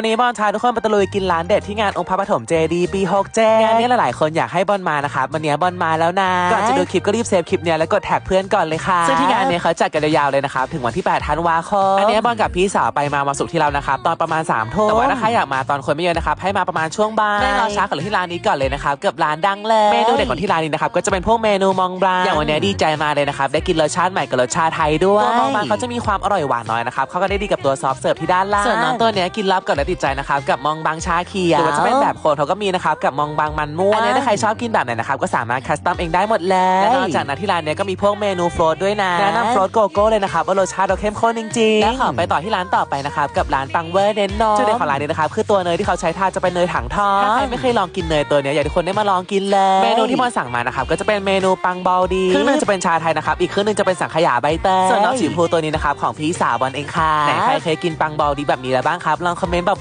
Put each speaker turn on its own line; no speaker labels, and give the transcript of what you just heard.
วันนี้บอลชายทุกคนไปตะลุยกินร้านเด็ดที่งานองค์พระปฐมเจดีปี6เจงานนี้หลายๆคนอยากให้บอลมานะครับวันนี้บอลมาแล้วนะก่อนจะดูคลิปก็รีบเซฟคลิปเนี้ยแล้วกดแท็กเพื่อนก่อนเลยค่ะซึ่งที่งานเนี้ยเขาจัดกันยาวๆเลยนะครับถึงวันที่8ธันวาคมอันนี้บอลกับพี่สาวไปมามาสุกร์ที่แล้วนะครับตอนประมาณ3ามทุ่มแต่ว่าถ้าใครอยากมาตอนคนไม่เยอะนะครับให้มาประมาณช่วงบ่ายแม่รอช้าก่อนเลยที่ร้านนี้ก่อนเลยนะครับเกือบร้านดังเลยเมนูเด็ดของที่ร้านนี้นะครับก็จะเป็นพวกเมนูมองบลาอย่างวันนี้ดีใจมากเลยนะครับได้กินรสชาติใหม่กับรสชาติไทยด้วยตัวมองบลาเขาจะมีความอร่อยหวานน้อยนะครับเขาก็ได้ดีกับตัวซอฟต์เสิร์ฟที่ด้านล่างส่วนน้องตัวเนี้ยกินรับก่อนและติดใจนะครับกับมองบางชาเขียวหรือว่าจะเป็นแบบโคนเขาก็มีนะครับกับมองบางมันม่วงอันนี้ถ้าใครชอบกินแบบไหนนะครับก็สามารถคัสตอมเองได้หมดเลยและนอกจากนั้นที่ร้านเนี้ยก็มีพวกเมนูโฟลตด้วยนะแนะนำโฟลตโกโก้เลยนะครับว่ารสชาติเราเข้มข้นจริงๆและขอไปต่อที่ร้านต่อไปนะครับกับร้านปังเวอร์เน้นนมจุดเด่นของร้านนี้นะครับคือตัวเนยที่เขาใช้ทาจะเป็นเนยถังทองถ้าใครไม่เคยลองกินเนยตัวเนี้ยอยากให้ทุกคนได้มาลองกินเลยเมนูที่มอนสั่งมานะครับก็จะเป็นเมนูปังบอลดีครึ่งหนึงจะเป็นชาไทยนะครับอีกครึ่งหนึงจะเป็นสังขยาใบเตยส่วนน้องสีชมพูตัวนี้นะครับของพี่สาวบอลเองค่ะไหนใครเคยกินปังบอลดีแบบนี้แล้วบ้างครับลองคอมเมนต์บอก